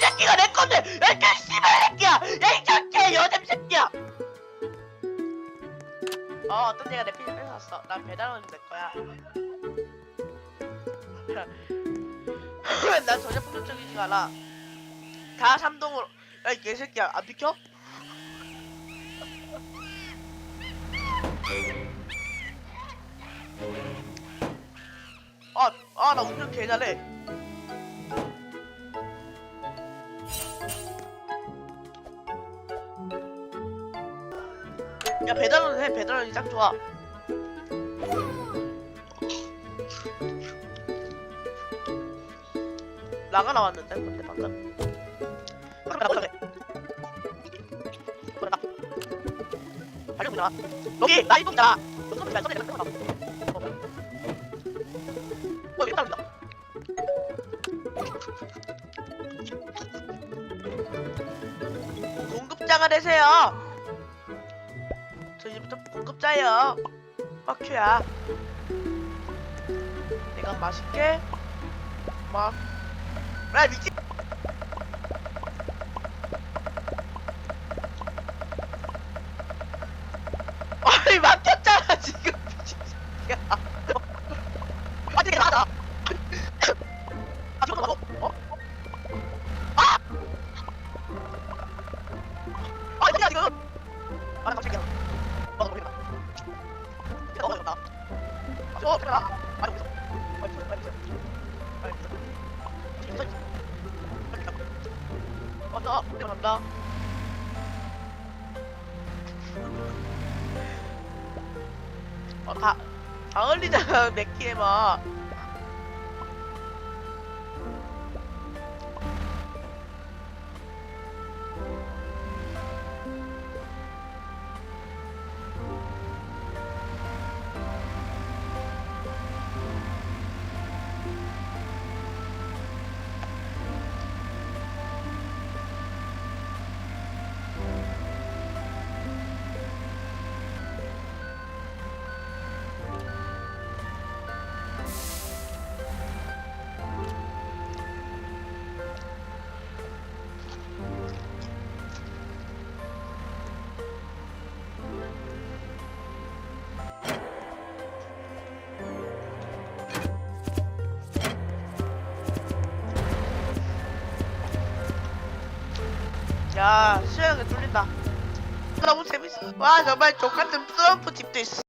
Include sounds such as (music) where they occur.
새끼가 내 건데! 야 이 씨발 새끼야! 야이 자체 여잼 새끼야! 어 어떤 애가 내 피자 뺏었어? 난 배달원이 내 거야. (laughs) 난 전혀 폭력적이지 않아 다 삼동으로. 야 이 개새끼야. 안 비켜? 아, 아, 나 운전 개 잘해. 야, 배달은 해. 배달은 딱 좋아. 나가 나왔는데, 근데 방금. 방금 나가 그래. 그래, 나. 발령 나와. 여기, 나 이동 나. 너 손을 잘 써내. 어, 여기 따른다. 공급자가 되세요. 저 이제부터 공급자예요. 빡큐야. 내가 맛있게 막. 아 미친. 아니 막혔잖아 지금 미친 새끼야. 아니. 아 먹어. 어? 아! 버리라. 아. 어, 다, 다 흘리잖아, (laughs) 맥키에 막. 야, 수영이 뚫린다. 너무 재밌어. 와, 정말 족같은 트럼프 집도 있어.